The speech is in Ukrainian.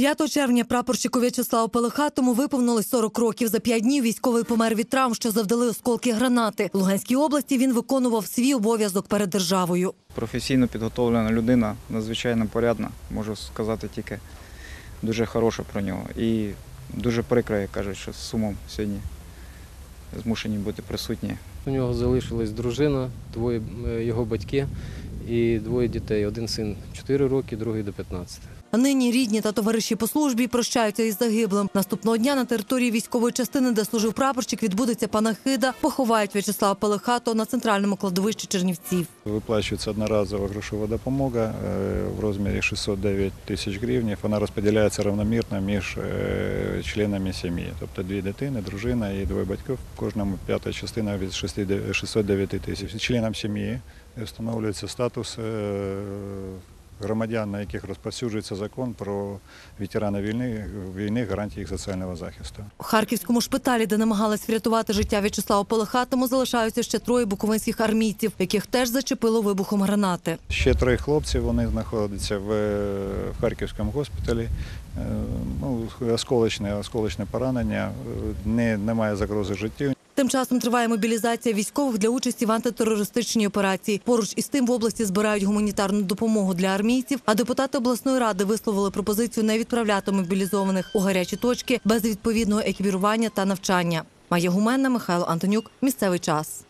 5 червня прапорщику В'ячеславу Пелехатому виповнилось 40 років. За 5 днів військовий помер від травм, що завдали осколки гранати. В Луганській області він виконував свій обов'язок перед державою. Професійно підготовлена людина, надзвичайно порядна, можу сказати тільки дуже хороше про нього. І дуже прикро, як кажуть, що з сумом сьогодні змушені бути присутні. У нього залишилась дружина, двоє е, його батьки і двоє дітей. Один син 4 роки, другий до 15. Нині рідні та товариші по службі прощаються із загиблим. Наступного дня на території військової частини, де служив прапорщик, відбудеться панахида. Поховають В'ячеслава Пелехату на центральному кладовищі Чернівців. Виплачується одноразова грошова допомога е, в розмірі 609 тисяч гривень. Вона розподіляється равномірно між е, членами сім'ї, тобто дві дитини, дружина і двоє батьків. Кожному п'ята частина від 609 609 тисяч. Членам сім'ї встановлюється статус е, громадян, на яких розповсюджується закон про ветерани війни, війни гарантії їх соціального захисту. У харківському шпиталі, де намагались врятувати життя В'ячеславу Пелехатому, залишаються ще троє буковинських армійців, яких теж зачепило вибухом гранати. Ще три хлопці, вони знаходяться в, в Харківському госпіталі. Е, Ну, осколочне, осколочне поранення, е, не, немає загрози життю. Тим часом триває мобілізація військових для участі в антитерористичній операції. Поруч із тим в області збирають гуманітарну допомогу для армійців. А депутати обласної ради висловили пропозицію не відправляти мобілізованих у гарячі точки без відповідного екіпірування та навчання. Має гуменна Михайло Антонюк. Місцевий час.